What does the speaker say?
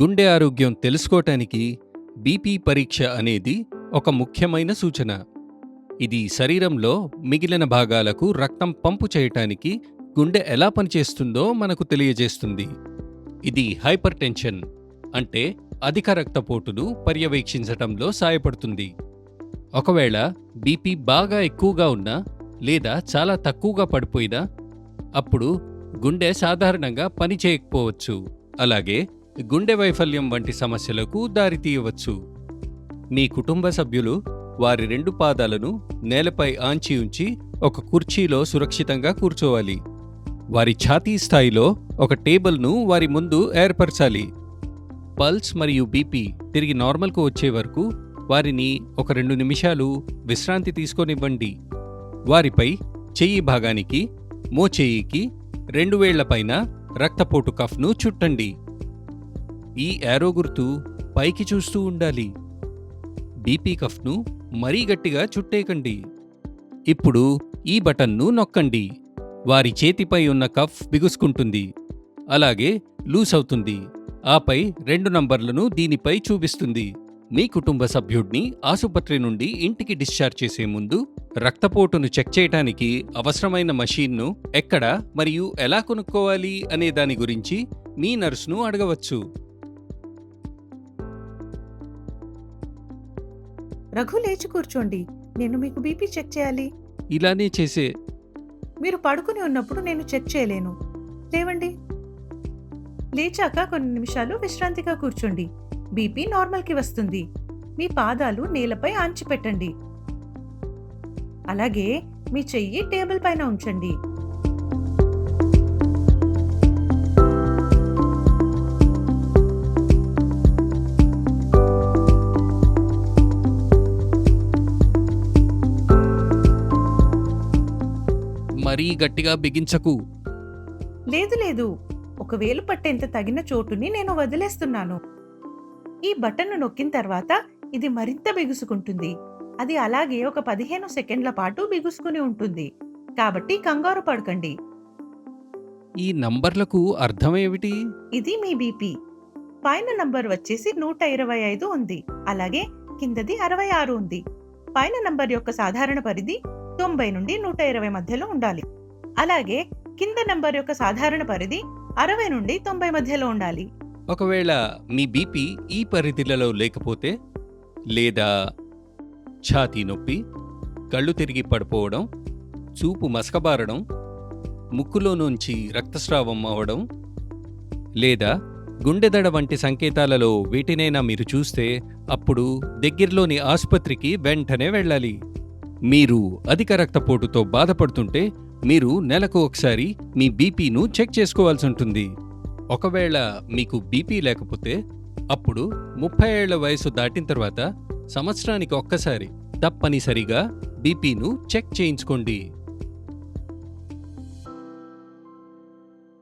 గుండె ఆరోగ్యం తెలుసుకోవటానికి బీపీ పరీక్ష అనేది ఒక ముఖ్యమైన సూచన. ఇది శరీరంలో మిగిలిన భాగాలకు రక్తం పంపు చేయటానికి గుండె ఎలా పనిచేస్తుందో మనకు తెలియజేస్తుంది. ఇది హైపర్ టెన్షన్ అంటే అధిక రక్తపోటును పర్యవేక్షించటంలో సాయపడుతుంది ఒకవేళ బీపీ బాగా ఎక్కువగా ఉన్నా లేదా చాలా తక్కువగా పడిపోయినా అప్పుడు గుండె సాధారణంగా పనిచేయకపోవచ్చు అలాగే గుండె వైఫల్యం వంటి సమస్యలకు దారితీయవచ్చు మీ కుటుంబ సభ్యులు వారి రెండు పాదాలను నేలపై ఆంచి ఉంచి ఒక కుర్చీలో సురక్షితంగా కూర్చోవాలి. వారి ఛాతీ స్థాయిలో ఒక టేబుల్ను వారి ముందు ఏర్పరచాలి. పల్స్ మరియు బీపీ తిరిగి నార్మల్కు వచ్చే వరకు వారిని ఒక రెండు నిమిషాలు విశ్రాంతి తీసుకొనివ్వండి. వారిపై చెయ్యి భాగానికి మోచేయికి రెండు వేళ్ళపైన రక్తపోటు కఫ్ను చుట్టండి. ఈ యారో గుర్తు పైకి చూస్తూ ఉండాలి. బీపీ కఫ్ను మరీ గట్టిగా చుట్టేకండి ఇప్పుడు ఈ బటన్ను నొక్కండి. వారి చేతిపై ఉన్న కఫ్ బిగుసుకుంటుంది. అలాగే లూస్ అవుతుంది. ఆపై రెండు నంబర్లను దీనిపై చూపిస్తుంది. మీ కుటుంబ సభ్యుడిని ఆసుపత్రి నుండి ఇంటికి డిశ్చార్జ్ చేసే ముందు రక్తపోటును చెక్ చేయటానికి అవసరమైన మషీన్ను ఎక్కడ మరియు ఎలా కొనుక్కోవాలి అనే దాని గురించి మీ నర్సును అడగవచ్చు. రఘు లేచి కూర్చోండి. నేను మీకు బీపీ చెక్ చేయాలి. ఇలానే చేసే. మీరు పడుకుని ఉన్నప్పుడు నేను చెక్ చేయలేను. లేవండి. లేచాక కొన్ని నిమిషాలు విశ్రాంతిగా కూర్చోండి. బీపీ నార్మల్కి వస్తుంది. మీ పాదాలు నేలపై ఆంచి పెట్టండి అలాగే మీ చెయ్యి టేబుల్ పైన ఉంచండి. మరీ గట్టిగా బిగించకు. లేదు లేదు. ఒక వేలు పట్టేంత తగిన చోటుని నేను వదిలేస్తున్నాను. ఈ బటన్ను నొక్కిన తర్వాత ఇది మరింత బిగుసుకుంటుంది. అది అలాగే ఒక పదిహేను సెకండ్ల పాటు బిగుసుకుని ఉంటుంది. కాబట్టి కంగారు పడకండి. ఈ నంబర్లకు అర్థమేమిటి ఇది మీ బీపీ. పైన నంబర్ వచ్చేసి నూట ఇరవై ఐదు ఉంది. అలాగే కిందది అరవై ఆరు ఉంది. పైన నంబర్ యొక్క సాధారణ పరిధి తొంభై నుండి నూట ఇరవై మధ్యలో ఉండాలి. అలాగే కింద నంబర్ యొక్క సాధారణ పరిధి అరవై నుండి తొంభై మధ్యలో ఉండాలి. ఒకవేళ మీ బీపీ ఈ పరిధిలలో లేకపోతే లేదా ఛాతీ నొప్పి కళ్ళు తిరిగి పడిపోవడం చూపు మసకబారడం ముక్కులో నుంచి రక్తస్రావం అవడం లేదా గుండెదడ వంటి సంకేతాలలో వీటినైనా మీరు చూస్తే అప్పుడు దగ్గరలోని ఆసుపత్రికి వెంటనే వెళ్ళాలి. మీరు అధిక రక్తపోటుతో బాధపడుతుంటే మీరు నెలకు ఒకసారి మీ బీపీను చెక్ చేసుకోవాల్సి ఉంటుంది. ఒకవేళ మీకు బీపీ లేకపోతే అప్పుడు ముప్పై ఏళ్ళ వయసు దాటిన తర్వాత సంవత్సరానికి ఒక్కసారి తప్పనిసరిగా బీపీను చెక్ చేయించుకోండి.